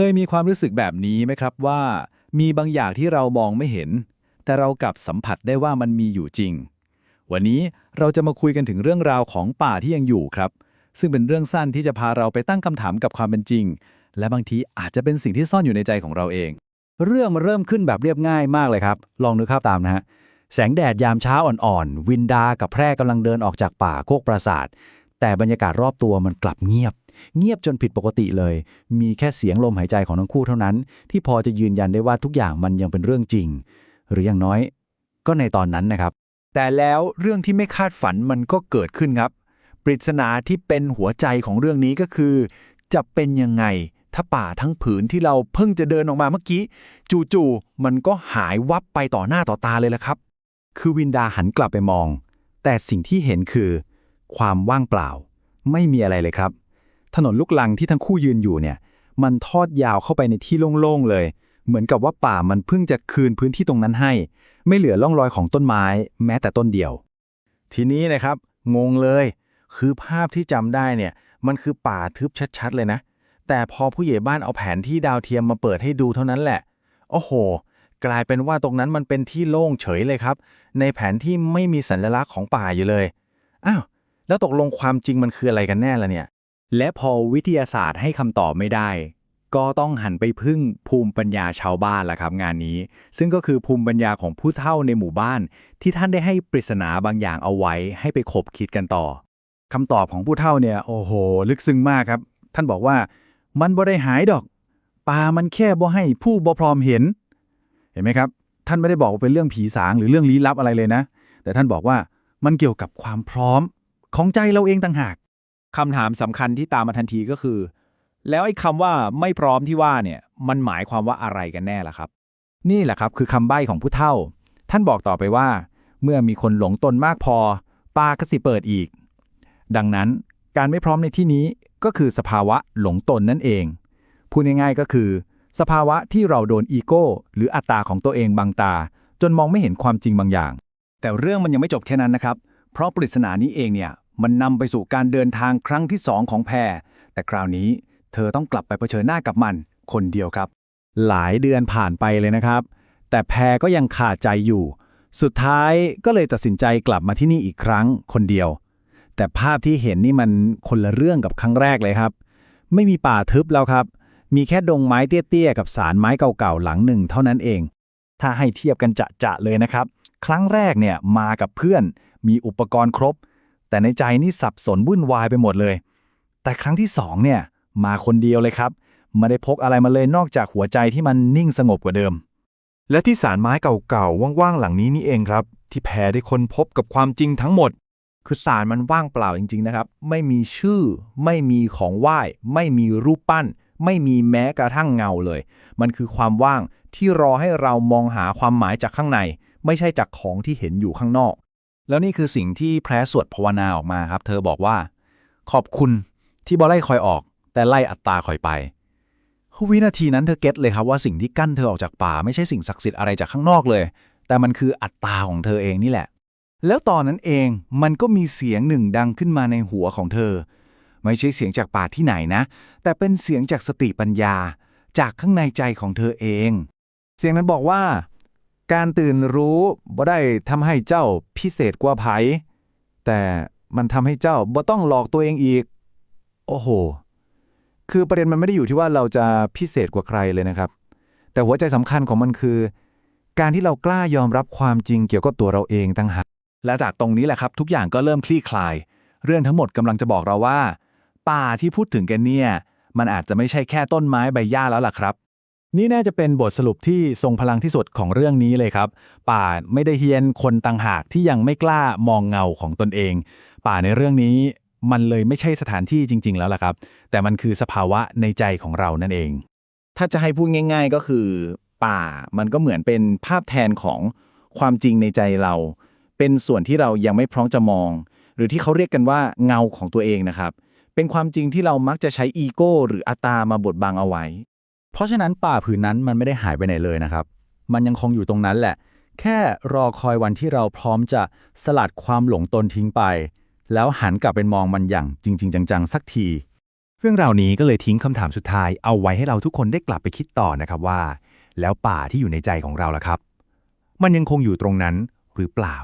เคยมีความรู้สึกแบบนี้ไหมครับว่า มีบางอย่างที่เรามองไม่เห็น แต่เรากลับสัมผัสได้ว่ามันมีอยู่จริง วันนี้เราจะมาคุยกันถึงเรื่องราวของป่าที่ยังอยู่ครับ ซึ่งเป็นเรื่องสั้นที่จะพาเราไปตั้งคำถามกับความเป็นจริง และบางทีอาจจะเป็นสิ่งที่ซ่อนอยู่ในใจของเราเอง เรื่องมันเริ่มขึ้นแบบเรียบง่ายมากเลยครับ ลองนึกภาพตามนะฮะแสงแดดยามเช้าอ่อนๆวินดากับแพร่กำลังเดินออกจากป่าโคกปราสาทแต่บรรยากาศรอบตัวมันกลับเงียบ เงียบจนผิดปกติเลย มีแค่เสียงลมหายใจของทั้งคู่เท่านั้น ที่พอจะยืนยันได้ว่าทุกอย่างมันยังเป็นเรื่องจริง หรืออย่างน้อย ก็ในตอนนั้นนะครับ แต่แล้วเรื่องที่ไม่คาดฝันมันก็เกิดขึ้นครับ ปริศนาที่เป็นหัวใจของเรื่องนี้ก็คือ จะเป็นยังไงถ้าป่าทั้งผืนที่เราเพิ่งจะเดินออกมาเมื่อกี้ จู่ๆมันก็หายวับไปต่อหน้าต่อตาเลยละครับ คือวินดาหันกลับไปมอง แต่สิ่งที่เห็นคือ ความว่างเปล่า ไม่มีอะไรเลยครับ ถนนลูกลังที่ทั้งคู่ยืนอยู่เนี่ย มันทอดยาวเข้าไปในที่โล่งๆเลย เหมือนกับว่าป่ามันเพิ่งจะคืนพื้นที่ตรงนั้นให้ ไม่เหลือร่องรอยของต้นไม้ แม้แต่ต้นเดียว ทีนี้นะครับ งงเลย คือภาพที่จำได้เนี่ย มันคือป่าทึบชัด ๆ เลยนะ แต่พอผู้ใหญ่บ้านเอาแผนที่ดาวเทียมมาเปิดให้ดูเท่านั้นแหละ โอ้โห กลายเป็นว่าตรงนั้นมันเป็นที่โล่งเฉยเลยครับ ในแผนที่ไม่มีสัญลักษณ์ของป่าอยู่เลย อ้าว แล้วตกลงความจริงมันคืออะไรกันแน่ล่ะเนี่ย และพอวิทยาศาสตร์ให้คำตอบไม่ได้ ก็ต้องหันไปพึ่งภูมิปัญญาชาวบ้านละครับงานนี้ ซึ่งก็คือภูมิปัญญาของผู้เฒ่าในหมู่บ้าน ที่ท่านได้ให้ปริศนาบางอย่างเอาไว้ให้ไปคบคิดกันต่อคำตอบของผู้เฒ่าเนี่ยโอ้โห ลึกซึ้งมากครับ ท่านบอกว่ามันบ่ได้หายดอกป่ามันแค่บ่ให้ผู้บ่พร้อมเห็น เห็นไหมครับ ท่านไม่ได้บอกว่าเป็นเรื่องผีสางหรือเรื่องลี้ลับอะไรเลยนะ แต่ท่านบอกว่ามันเกี่ยวกับความพร้อมของใจเราเองต่างหาก คำถามสำคัญที่ตามมาทันทีก็คือ แล้วไอ้คำว่าไม่พร้อมที่ว่าเนี่ยมันหมายความว่าอะไรกันแน่ล่ะครับ นี่แหละครับคือคำใบ้ของผู้เฒ่า ท่านบอกต่อไปว่า เมื่อมีคนหลงตนมากพอปาก็สิเปิดอีก ดังนั้นการไม่พร้อมในที่นี้ก็คือสภาวะหลงตนนั่นเอง พูดง่ายๆก็คือ สภาวะที่เราโดนอีโก้ หรืออัตตาของตัวเองบังตา จนมองไม่เห็นความจริงบางอย่าง แต่เรื่องมันยังไม่จบแค่นั้นนะครับ เพราะปริศนานี้เองเนี่ย มันนำไปสู่การเดินทางครั้งที่สองของแพร แต่คราวนี้เธอต้องกลับไปเผชิญหน้ากับมัน คนเดียวครับ หลายเดือนผ่านไปเลยนะครับ แต่แพรก็ยังขาดใจอยู่ สุดท้ายก็เลยตัดสินใจกลับมาที่นี่อีกครั้งคนเดียว แต่ภาพที่เห็นนี่มันคนละเรื่องกับครั้งแรกเลยครับ ไม่มีป่าทึบแล้วครับ มีแค่ดงไม้เตี้ยๆกับสารไม้เก่าๆหลังหนึ่งเท่านั้นเอง ถ้าให้เทียบกันจะๆเลยนะครับ ครั้งแรกเนี่ยมากับเพื่อน มีอุปกรณ์ครบ แต่ในใจนี่สับสนวุ่นวายไปหมดเลย แต่ครั้งที่สองเนี่ยมาคนเดียวเลยครับไม่ได้พกอะไรมาเลยนอกจากหัวใจที่มันนิ่งสงบกว่าเดิม และที่สารไม้เก่าๆว่างๆหลังนี้นี่เองครับ ที่แพรได้ค้นพบกับความจริงทั้งหมด คือสารมันว่างเปล่าจริง ๆนะครับ ไม่มีชื่อ ไม่มีของไหว้ ไม่มีรูปปั้น ไม่มีแม้กระทั่งเงาเลย มันคือความว่างที่รอให้เรามองหาความหมายจากข้างใน ไม่ใช่จากของที่เห็นอยู่ข้างนอก แล้วนี่คือสิ่งที่แพรสวดภาวนาออกมาครับ เธอบอกว่า ขอบคุณที่บอไล่คอยออก แต่ไล่อัตตาคอยไปวินาทีนั้นเธอเก็ตเลยครับว่าสิ่งที่กั้นเธอออกจากป่าไม่ใช่สิ่งศักดิ์สิทธิ์อะไรจากข้างนอกเลย แต่มันคืออัตตาของเธอเองนี่แหละ แล้วตอนนั้นเองมันก็มีเสียงหนึ่งดังขึ้นมาในหัวของเธอ ไม่ใช่เสียงจากป่าที่ไหนนะ แต่เป็นเสียงจากสติปัญญา จากข้างในใจของเธอเอง เสียงนั้นบอกว่า การตื่นรู้บ่ได้ทำให้เจ้าพิเศษกว่าไผแต่มันทำให้เจ้าบ่ต้องหลอกตัวเองอีก โอ้โห คือประเด็นมันไม่ได้อยู่ที่ว่าเราจะพิเศษกว่าใครเลยนะครับ แต่หัวใจสำคัญของมันคือ การที่เรากล้ายอมรับความจริงเกี่ยวกับตัวเราเองตั้งหากและจากตรงนี้แหละครับ ทุกอย่างก็เริ่มคลี่คลาย เรื่องทั้งหมดกำลังจะบอกเราว่า ป่าที่พูดถึงกันเนี่ย มันอาจจะไม่ใช่แค่ต้นไม้ใบหญ้าแล้วล่ะครับ นี่น่าจะเป็นบทสรุปที่ทรงพลังที่สุดของเรื่องนี้เลยครับ ป่าไม่ได้เฮียนคนต่างหากที่ยังไม่กล้ามองเงาของตนเอง ป่าในเรื่องนี้มันเลยไม่ใช่สถานที่จริง ๆ แล้วล่ะครับ แต่มันคือสภาวะในใจของเรานั่นเอง ถ้าจะให้พูดง่าย ๆ ก็คือ ป่ามันก็เหมือนเป็นภาพแทนของความจริงในใจเรา เป็นส่วนที่เรายังไม่พร้อมจะมอง หรือที่เขาเรียกกันว่าเงาของตัวเองนะครับ เป็นความจริงที่เรามักจะใช้อีโก้หรืออัตตามาบดบังเอาไว้ เพราะฉะนั้นป่าผืนนั้นมันไม่ได้หายไปไหนเลยนะครับ มันยังคงอยู่ตรงนั้นแหละ แค่รอคอยวันที่เราพร้อมจะสลัดความหลงตนทิ้งไป แล้วหันกลับไปมองมันอย่างจริง ๆ จังๆ สักที เรื่องราวนี้ก็เลยทิ้งคำถามสุดท้ายเอาไว้ให้เราทุกคนได้กลับไปคิดต่อนะครับว่า แล้วป่าที่อยู่ในใจของเราล่ะครับ มันยังคงอยู่ตรงนั้นหรือเปล่า